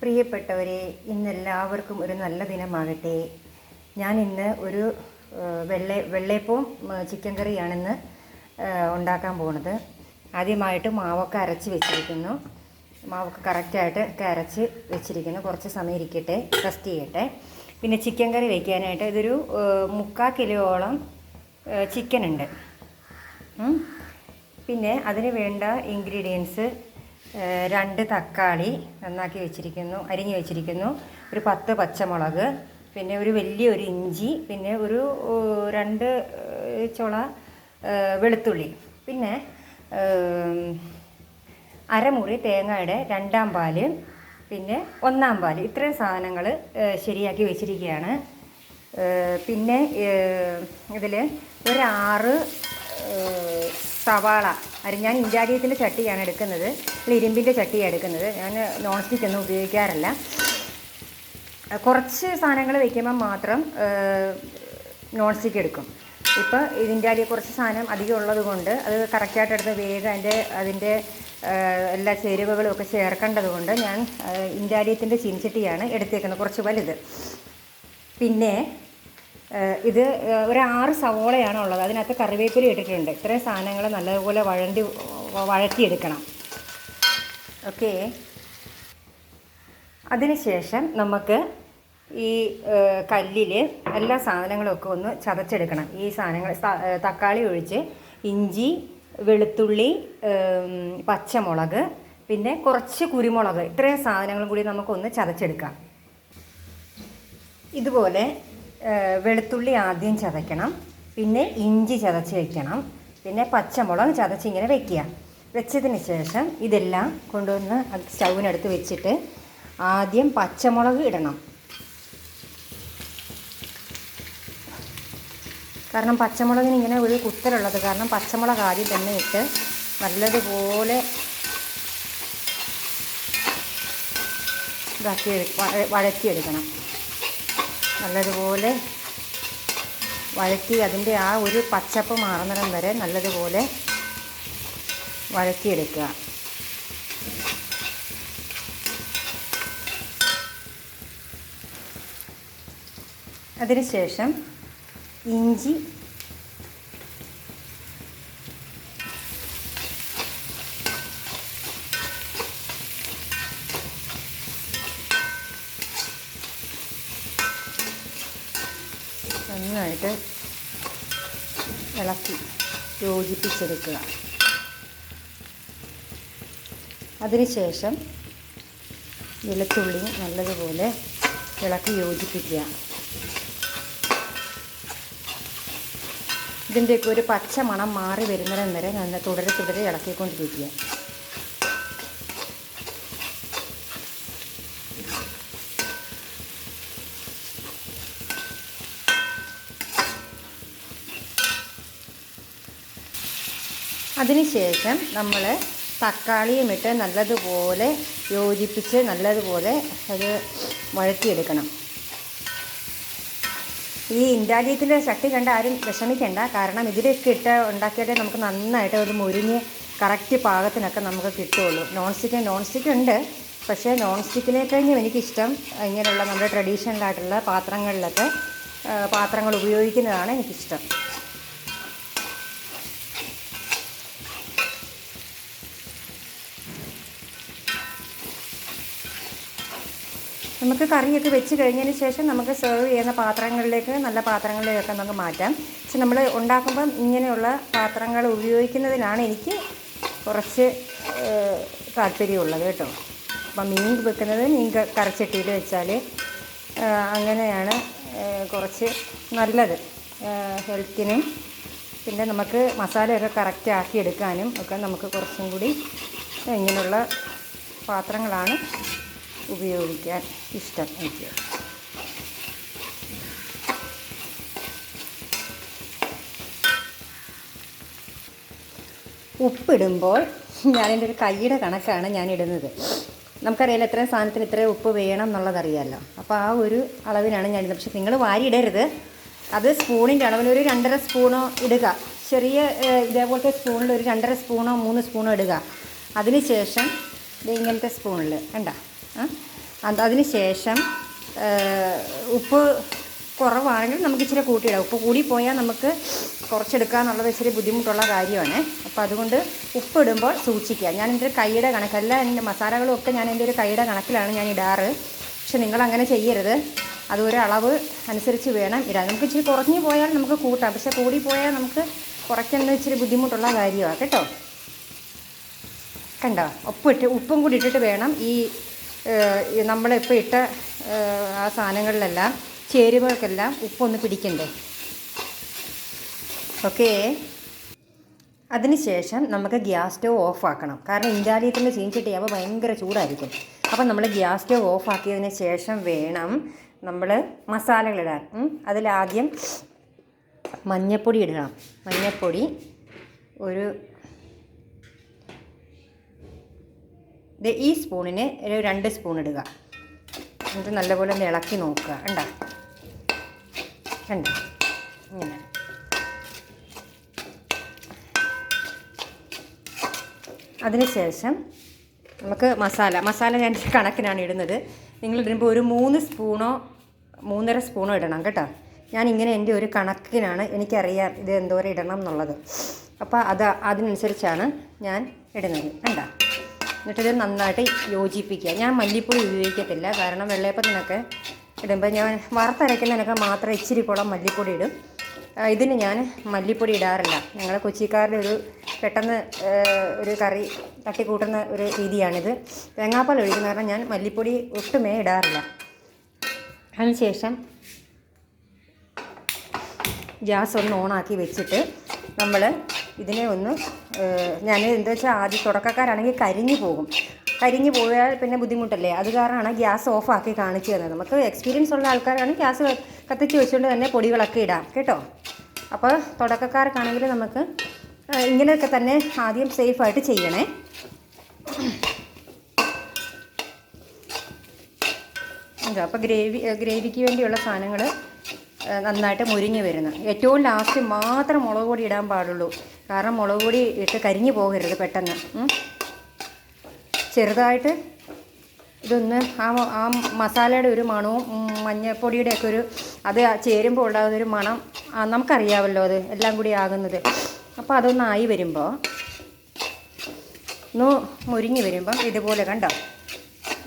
പ്രിയപ്പെട്ടവരെ ഇന്നെല്ലാവർക്കും ഒരു നല്ല ദിനമാകട്ടെ. ഞാൻ ഇന്ന് ഒരു വെള്ളേ വെള്ള വെള്ളയപ്പവും ചിക്കൻ കറിയാണിന്ന് ഉണ്ടാക്കാൻ പോകുന്നത് ആദ്യമായിട്ട് മാവൊക്കെ അരച്ച് വെച്ചിരിക്കുന്നു. മാവൊക്കെ കറക്റ്റായിട്ട് ഒക്കെ അരച്ച് വെച്ചിരിക്കുന്നു. കുറച്ച് സമയം ഇരിക്കട്ടെ റെസ്റ്റ് ചെയ്യട്ടെ. പിന്നെ ചിക്കൻ കറി വയ്ക്കാനായിട്ട് ഇതൊരു മുക്കാൽ കിലോയോളം ചിക്കൻ ഉണ്ട്. പിന്നെ അതിന് വേണ്ട ഇൻഗ്രീഡിയൻസ് രണ്ട് തക്കാളി നന്നാക്കി വെച്ചിരിക്കുന്നു അരിഞ്ഞു വെച്ചിരിക്കുന്നു. ഒരു പത്ത് പച്ചമുളക് പിന്നെ ഒരു വലിയ ഒരു ഇഞ്ചി പിന്നെ ഒരു രണ്ട് ചുള വെളുത്തുള്ളി. പിന്നെ അരമുറി തേങ്ങയുടെ രണ്ടാം പാൽ പിന്നെ ഒന്നാം പാൽ. ഇത്രയും സാധനങ്ങൾ ശരിയാക്കി വെച്ചിരിക്കുകയാണ്. പിന്നെ ഇതിൽ ഒരാറ് സവാള. അരി ഞാൻ ഇൻഡാലിയത്തിന്റെ ചട്ടിയാണ് എടുക്കുന്നത്. ഇരുമ്പിന്റെ ചട്ടിയാണ് എടുക്കുന്നത്. ഞാൻ നോൺ സ്റ്റിക്ക് ഒന്നും ഉപയോഗിക്കാറില്ല. കുറച്ച് സാധനങ്ങൾ വയ്ക്കുമ്പം മാത്രം നോൺ സ്റ്റിക്ക് എടുക്കും. ഇപ്പോൾ ഇതിന്റെ അരി കുറച്ച് സാധനം അധികം ഉള്ളത് കൊണ്ട് അത് കറക്റ്റായിട്ട് എടുത്ത് വേഗം അതിന്റെ അതിന്റെ എല്ലാ ചേരുവകളും ഒക്കെ ചേർക്കേണ്ടത് കൊണ്ട് ഞാൻ ഇൻഡാലിയത്തിന്റെ ചീനിച്ചട്ടിയാണ് എടുത്തേക്കുന്നത് കുറച്ച് വലുത്. പിന്നെ ഇത് ഒരു ആറ് സവോളയാണ് ഉള്ളത്. അതിനകത്ത് കറിവേപ്പില ഇട്ടിട്ടുണ്ട്. ഇത്രയും സാധനങ്ങൾ നല്ലതുപോലെ വഴണ്ടി വഴറ്റിയെടുക്കണം. ഓക്കേ. അതിനുശേഷം നമുക്ക് ഈ കല്ലിൽ എല്ലാ സാധനങ്ങളും ഒക്കെ ഒന്ന് ചതച്ചെടുക്കണം. ഈ സാധനങ്ങൾ തക്കാളി ഒഴിച്ച് ഇഞ്ചി വെളുത്തുള്ളി പച്ചമുളക് പിന്നെ കുറച്ച് കുരുമുളക്. ഇത്രയും സാധനങ്ങളും കൂടി നമുക്കൊന്ന് ചതച്ചെടുക്കാം. ഇതുപോലെ വെളുത്തുള്ളി ആദ്യം ചതയ്ക്കണം. പിന്നെ ഇഞ്ചി ചതച്ച് വയ്ക്കണം പിന്നെ പച്ചമുളക് ചതച്ച് ഇങ്ങനെ വെക്കുക. വെച്ചതിന് ശേഷം ഇതെല്ലാം കൊണ്ടുവന്ന് സ്റ്റൗവിനടുത്ത് വെച്ചിട്ട് ആദ്യം പച്ചമുളക് ഇടണം. കാരണം പച്ചമുളകിന് ഇങ്ങനെ ഒരു കുത്തലുള്ളത് കാരണം പച്ചമുളക് ആദ്യം തന്നെ ഇട്ട് നല്ലതുപോലെ ഇതാക്കി വഴറ്റിയെടുക്കണം. നല്ലതുപോലെ വഴറ്റി അതിന്റെ ആ ഒരു പച്ചപ്പ് മാറുന്നിടം വരെ നല്ലതുപോലെ വഴറ്റിയെടുക്കുക. അതിനുശേഷം ഇഞ്ചി നന്നായിട്ട് ഇളക്കി യോജിപ്പിച്ചെടുക്കുക. അതിനുശേഷം വെളുത്തുള്ളി നല്ലതുപോലെ ഇളക്കി യോജിപ്പിക്കുക. ഇതിന്റെയൊക്കെ ഒരു പച്ച മണം മാറി വരുന്നിടം വരെ നല്ല തുടരെ തുടരെ ഇളക്കിക്കൊണ്ടിരിക്കുക. അതിനുശേഷം നമ്മൾ തക്കാളിയും ഇട്ട് നല്ലതുപോലെ യോജിപ്പിച്ച് നല്ലതുപോലെ അത് വഴറ്റിയെടുക്കണം. ഈ ഇൻഡാലിയത്തിന്റെ ശക്തി കണ്ട് ആരും വിഷമിക്കേണ്ട. കാരണം ഇതിലൊക്കെ ഇട്ട് ഉണ്ടാക്കിയാലേ നമുക്ക് നന്നായിട്ട് ഒരു മുരിഞ്ഞ് കറക്റ്റ് പാകത്തിനൊക്കെ നമുക്ക് കിട്ടുള്ളൂ നോൺ സ്റ്റിക്ക് നോൺ സ്റ്റിക്ക് ഉണ്ട്. പക്ഷേ നോൺ സ്റ്റിക്കിനെ കഴിഞ്ഞും എനിക്കിഷ്ടം. ഇങ്ങനെയുള്ള നമ്മുടെ ട്രഡീഷണലായിട്ടുള്ള പാത്രങ്ങളിലൊക്കെ പാത്രങ്ങൾ ഉപയോഗിക്കുന്നതാണ് എനിക്കിഷ്ടം. നമുക്ക് കറിയൊക്കെ വെച്ച് കഴിഞ്ഞതിന് ശേഷം നമുക്ക് സെർവ് ചെയ്യുന്ന പാത്രങ്ങളിലേക്ക് നല്ല പാത്രങ്ങളിലേക്കൊക്കെ നമുക്ക് മാറ്റാം. പക്ഷെ നമ്മൾ ഉണ്ടാക്കുമ്പം ഇങ്ങനെയുള്ള പാത്രങ്ങൾ ഉപയോഗിക്കുന്നതിനാണ് എനിക്ക് കുറച്ച് താല്പര്യമുള്ളത് കേട്ടോ. അപ്പം മീൻ വെക്കുന്നത് മീൻ കറിച്ചട്ടിയിൽ വെച്ചാൽ അങ്ങനെയാണ് കുറച്ച് നല്ലത്. ഹെൽത്തിനും പിന്നെ നമുക്ക് മസാലയൊക്കെ കറക്റ്റ് ആക്കി എടുക്കാനും ഒക്കെ നമുക്ക് കുറച്ചും കൂടി ഇങ്ങനെയുള്ള പാത്രങ്ങളാണ് ഉപയോഗിക്കാൻ ഇഷ്ടം എനിക്ക്. ഉപ്പിടുമ്പോൾ ഞാനെന്റെ ഒരു കൈയുടെ കണക്കാണ് ഞാൻ ഇടുന്നത്. നമുക്കറിയാലോ എത്രയും സാധനത്തിന് ഇത്രയും ഉപ്പ് വേണം എന്നുള്ളതറിയാമല്ലോ അപ്പോൾ ആ ഒരു അളവിനാണ് ഞാൻ ഇടുന്നത്. പക്ഷേ നിങ്ങൾ വാരി ഇടരുത് അത് സ്പൂണിന്റെ അളവിൽ ഒരു രണ്ടര സ്പൂണോ ഇടുക. ചെറിയ ഇതേപോലത്തെ സ്പൂണിൽ ഒരു രണ്ടര സ്പൂണോ മൂന്ന് സ്പൂണോ ഇടുക. അതിന് ശേഷം ദേ ഇങ്ങനത്തെ സ്പൂണിൽ കണ്ട. അതിന് ശേഷം ഉപ്പ് കുറവാണെങ്കിൽ നമുക്ക് ഇച്ചിരി കൂട്ടിയിടാം. ഉപ്പ് കൂടി പോയാൽ നമുക്ക് കുറച്ചെടുക്കുക എന്നുള്ളത് ഇച്ചിരി ബുദ്ധിമുട്ടുള്ള കാര്യമാണ്. അപ്പോൾ അതുകൊണ്ട് ഉപ്പ് ഇടുമ്പോൾ സൂക്ഷിക്കുക. ഞാൻ എന്റെ കൈയുടെ കണക്കല്ല എന്റെ മസാലകളും ഒക്കെ ഞാൻ എന്റെ ഒരു കൈയുടെ കണക്കിലാണ് ഞാൻ ഇടാറ്. പക്ഷെ നിങ്ങൾ അങ്ങനെ ചെയ്യരുത്. അതൊരു അളവ് അനുസരിച്ച് വേണം ഇടാൻ. നമുക്ക് ഇച്ചിരി കുറഞ്ഞു പോയാൽ നമുക്ക് കൂട്ടാം. പക്ഷെ കൂടിപ്പോയാൽ നമുക്ക് കുറയ്ക്കുന്നത് ഇച്ചിരി ബുദ്ധിമുട്ടുള്ള കാര്യമാണ്. കേട്ടോ? കണ്ടോ? ഉപ്പിട്ട് ഉപ്പും കൂടി ഇട്ടിട്ട് വേണം ഈ നമ്മളിപ്പോൾ ഇട്ട ആ സാധനങ്ങളിലെല്ലാം ചേരുവകൾക്കെല്ലാം ഉപ്പൊന്ന് പിടിക്കണ്ടേ? ഓക്കേ. അതിനുശേഷം നമുക്ക് ഗ്യാസ് സ്റ്റവ് ഓഫ് ആക്കണം കാരണം ഇൻഡാലിയത്തിന്റെ ചീഞ്ചട്ടിയാകുമ്പോൾ ഭയങ്കര ചൂടായിരിക്കും. അപ്പം നമ്മൾ ഗ്യാസ് സ്റ്റവ് ഓഫ് ആക്കിയതിന് ശേഷം വേണം നമ്മൾ മസാലകളിടാൻ ഇടാൻ. അതിലാദ്യം മഞ്ഞപ്പൊടി ഇടണം. മഞ്ഞപ്പൊടി ഒരു ദേ ഈ സ്പൂണിന് ഒരു രണ്ട് സ്പൂൺ ഇടുക. എന്നിട്ട് നല്ലപോലെ ഒന്ന് ഇളക്കി നോക്കുക. കണ്ടോ? കണ്ടോ? ഇങ്ങനെ. അതിനുശേഷം നമുക്ക് മസാല മസാല ഞാൻ കണക്കിനാണ് ഇടുന്നത്. നിങ്ങൾ ഇടുമ്പോൾ ഒരു മൂന്ന് സ്പൂണോ മൂന്നര സ്പൂണോ ഇടണം കേട്ടോ. ഞാൻ ഇങ്ങനെ എന്റെ ഒരു കണക്കിനാണ് എനിക്കറിയാം ഇത് എന്തോരം ഇടണം എന്നുള്ളത്. അപ്പോൾ അത് അതിനനുസരിച്ചാണ് ഞാൻ ഇടുന്നത്. കണ്ടോ? എന്നിട്ടിത് നന്നായിട്ട് യോജിപ്പിക്കുക. ഞാൻ മല്ലിപ്പൊടി ഉപയോഗിക്കത്തില്ല. കാരണം വെള്ളയപ്പത്തിനൊക്കെ ഇടുമ്പോൾ ഞാൻ വറുത്തരയ്ക്കുന്നതിനൊക്കെ മാത്രം ഇച്ചിരി കുളം മല്ലിപ്പൊടി ഇടും. ഇതിന് ഞാൻ മല്ലിപ്പൊടി ഇടാറില്ല. ഞങ്ങൾ കൊച്ചിക്കാരുടെ ഒരു പെട്ടെന്ന് ഒരു കറി തട്ടിക്കൂട്ടുന്ന ഒരു രീതിയാണിത്. തേങ്ങാപ്പാൽ ഒഴിക്കുന്ന കാരണം ഞാൻ മല്ലിപ്പൊടി ഒട്ടുമേ ഇടാറില്ല. അതിനുശേഷം ഗ്യാസ് ഒന്ന് ഓണാക്കി വെച്ചിട്ട് നമ്മൾ ഇതിനെ ഒന്ന് ഞാൻ എന്താ വെച്ചാൽ ആദ്യം തുടക്കക്കാരാണെങ്കിൽ കരിഞ്ഞു പോകും. കരിഞ്ഞു പോയാൽ പിന്നെ ബുദ്ധിമുട്ടല്ലേ? അത് കാരണമാണ് ഗ്യാസ് ഓഫാക്കി കാണിച്ചു തന്നത്. നമുക്ക് എക്സ്പീരിയൻസ് ഉള്ള ആൾക്കാരാണ് ഗ്യാസ് കത്തിച്ച് വെച്ചുകൊണ്ട് തന്നെ പൊടികളൊക്കെ ഇടാം കേട്ടോ? അപ്പോൾ തുടക്കക്കാർക്കാണെങ്കിൽ നമുക്ക് ഇങ്ങനെയൊക്കെ തന്നെ ആദ്യം സേഫായിട്ട് ചെയ്യണേ. അപ്പോൾ ഗ്രേവി ഗ്രേവിക്ക് വേണ്ടിയുള്ള സാധനങ്ങൾ നന്നായിട്ട് മുരിഞ്ഞ് വരുന്നത് ഏറ്റവും ലാസ്റ്റ് മാത്രം മുളക് പൊടി ഇടാൻ പാടുള്ളൂ. കാരണം മുളക് പൊടി ഇട്ട് കരിഞ്ഞു പോകരുത് പെട്ടെന്ന്. ചെറുതായിട്ട് ഇതൊന്ന് ആ ആ മസാലയുടെ ഒരു മണവും മഞ്ഞൾപ്പൊടിയുടെയൊക്കെ ഒരു അത് ചേരുമ്പോൾ ഉണ്ടാകുന്ന ഒരു മണം നമുക്കറിയാമല്ലോ അത് എല്ലാം കൂടി ആകുന്നത്. അപ്പോൾ അതൊന്നായി വരുമ്പോൾ ഒന്ന് മുരിങ്ങി വരുമ്പം ഇതുപോലെ കണ്ടോ?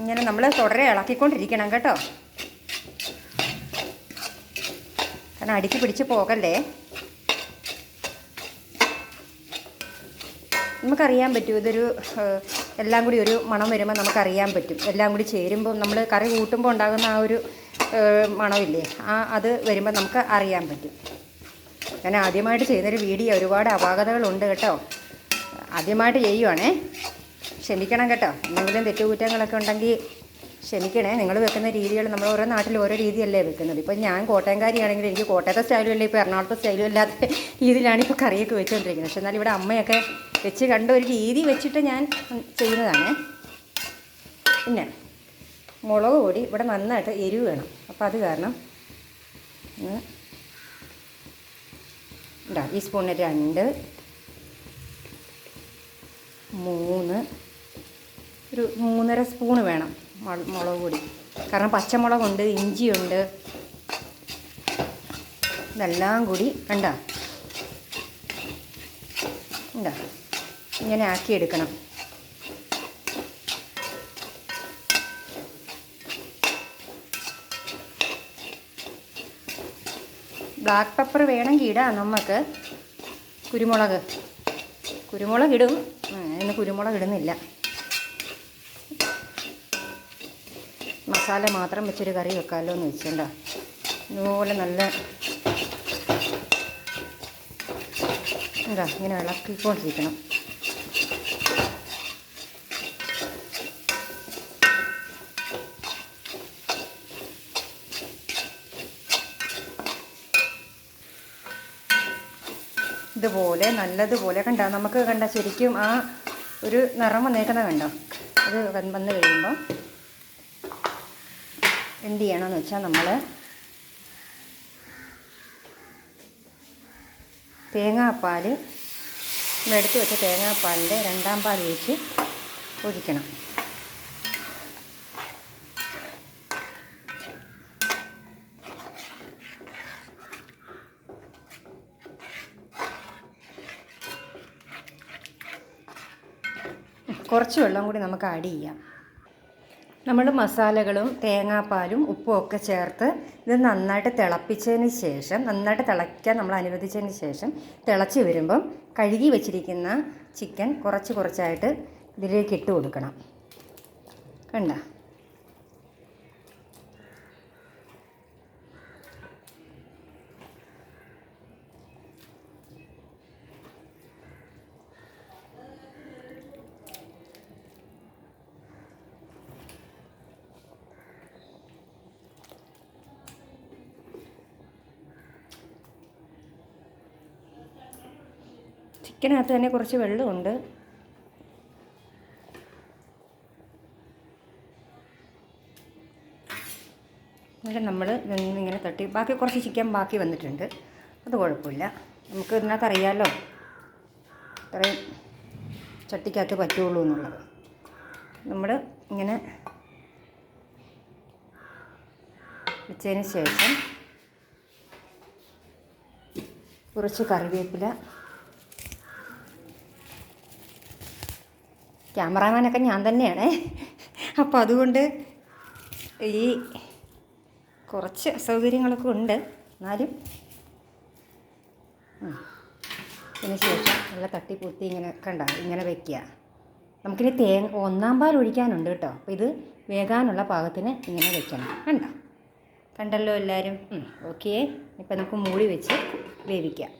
ഇങ്ങനെ നമ്മൾ തുടരെ ഇളക്കിക്കൊണ്ടിരിക്കണം കേട്ടോ. കാരണം അടിച്ച് പിടിച്ച് പോകല്ലേ? നമുക്കറിയാൻ പറ്റും ഇതൊരു എല്ലാം കൂടി ഒരു മണം വരുമ്പോൾ നമുക്കറിയാൻ പറ്റും. എല്ലാം കൂടി ചേരുമ്പോൾ നമ്മൾ കറി കൂട്ടുമ്പോൾ ഉണ്ടാകുന്ന ആ ഒരു മണമില്ലേ ആ അത് വരുമ്പോൾ നമുക്ക് അറിയാൻ പറ്റും. ഞാൻ ആദ്യമായിട്ട് ചെയ്യുന്നൊരു വീഡിയോ ഒരുപാട് അപാകതകളുണ്ട് കേട്ടോ. ആദ്യമായിട്ട് ചെയ്യുവാണേ. ക്ഷമിക്കണം കേട്ടോ. എന്തെങ്കിലും തെറ്റുകുറ്റങ്ങളൊക്കെ ഉണ്ടെങ്കിൽ ക്ഷമിക്കണേ നിങ്ങൾ വെക്കുന്ന രീതികൾ നമ്മൾ ഓരോ നാട്ടിൽ ഓരോ രീതിയല്ലേ വെക്കുന്നത്. ഇപ്പം ഞാൻ കോട്ടയംകാരിയാണെങ്കിൽ എനിക്ക് കോട്ടയത്തെ സ്റ്റൈലും അല്ല ഇപ്പോൾ എറണാകുളത്തെ സ്റ്റൈലും അല്ലാത്ത രീതിയിലാണ് ഇപ്പോൾ കറിയൊക്കെ വെച്ചുകൊണ്ടിരിക്കുന്നത്. പക്ഷെ എന്നാൽ ഇവിടെ അമ്മയൊക്കെ വെച്ച് കണ്ട ഒരു രീതി വെച്ചിട്ട് ഞാൻ ചെയ്യുന്നതാണ്. പിന്നെ മുളക് പൊടി ഇവിടെ നന്നായിട്ട് എരിവ് വേണം. അപ്പോൾ അത് കാരണം ഇതാ ഈ സ്പൂണിന് രണ്ട് മൂന്ന് ഒരു മൂന്നര സ്പൂണ് വേണം. മുളക് പൊടി. കാരണം പച്ചമുളകുണ്ട് ഇഞ്ചിയുണ്ട് ഇതെല്ലാം കൂടി കണ്ട? ഇങ്ങനെ ആക്കിയെടുക്കണം. ബ്ലാക്ക് പെപ്പർ വേണമെങ്കിൽ ഇടാം നമുക്ക് കുരുമുളക്. കുരുമുളക് ഇടും. ഇന്ന് കുരുമുളക് ഇടുന്നില്ല. മസാല മാത്രം വെച്ചൊരു കറി വെക്കാമല്ലോ എന്ന് വെച്ചിട്ടുണ്ടോ. ഇതുപോലെ നല്ല എന്താ ഇങ്ങനെ ഇളക്കിക്കൊണ്ടിരിക്കണം. ഇതുപോലെ നല്ലതുപോലെ കണ്ട? നമുക്ക് കണ്ട ശരിക്കും ആ ഒരു നിറം വന്നേക്കുന്നത് കണ്ടോ? അത് വന്ന് കഴിയുമ്പോൾ എന്ത് ചെയ്യണമെന്ന് വെച്ചാൽ നമ്മൾ തേങ്ങാപ്പാൽ എടുത്തു വെച്ച തേങ്ങാപ്പാലിന്റെ രണ്ടാം പാൽ ഒഴിച്ച് ഒഴിക്കണം. കുറച്ച് വെള്ളം കൂടി നമുക്ക് ആഡ് ചെയ്യാം. നമ്മൾ മസാലകളും തേങ്ങാപ്പാലും ഉപ്പും ഒക്കെ ചേർത്ത് ഇത് നന്നായിട്ട് തിളപ്പിച്ചതിന് ശേഷം നന്നായിട്ട് തിളയ്ക്കാൻ നമ്മൾ അനുവദിച്ചതിന് ശേഷം തിളച്ച് വരുമ്പം കഴുകി വെച്ചിരിക്കുന്ന ചിക്കൻ കുറച്ച് കുറച്ചായിട്ട് ഇതിലേക്ക് ഇട്ട് കൊടുക്കണം. കണ്ട? ചിക്കനകത്ത് തന്നെ കുറച്ച് വെള്ളമുണ്ട്. എന്നിട്ട് നമ്മൾ ഇങ്ങനെ തട്ടി. ബാക്കി കുറച്ച് ചിക്കൻ ബാക്കി വന്നിട്ടുണ്ട്. അത് കുഴപ്പമില്ല. നമുക്ക് ഇതിനകത്ത് അറിയാമല്ലോ ഇത്രയും ചട്ടിക്കകത്ത് പറ്റുള്ളൂ എന്നുള്ളത്. നമ്മൾ ഇങ്ങനെ വെച്ചതിന് ശേഷം കുറച്ച് കറിവേപ്പില ക്യാമറാമാനൊക്കെ ഞാൻ തന്നെയാണ്. അപ്പോൾ അതുകൊണ്ട് ഈ കുറച്ച് അസൗകര്യങ്ങളൊക്കെ ഉണ്ട്. എന്നാലും. അതിന് ശേഷം നല്ല തട്ടിപ്പൊത്തി ഇങ്ങനെ കണ്ട ഇങ്ങനെ വെക്കുക. നമുക്കിനി തേങ്ങ ഒന്നാം പാൽ ഒഴിക്കാനുണ്ട് കേട്ടോ. അപ്പോൾ ഇത് വേകാനുള്ള പാകത്തിന് ഇങ്ങനെ വെക്കണം. കണ്ടോ? കണ്ടല്ലോ എല്ലാവരും ഓക്കെ. ഇപ്പം നമുക്ക് മൂടി വെച്ച് വേവിക്കാം.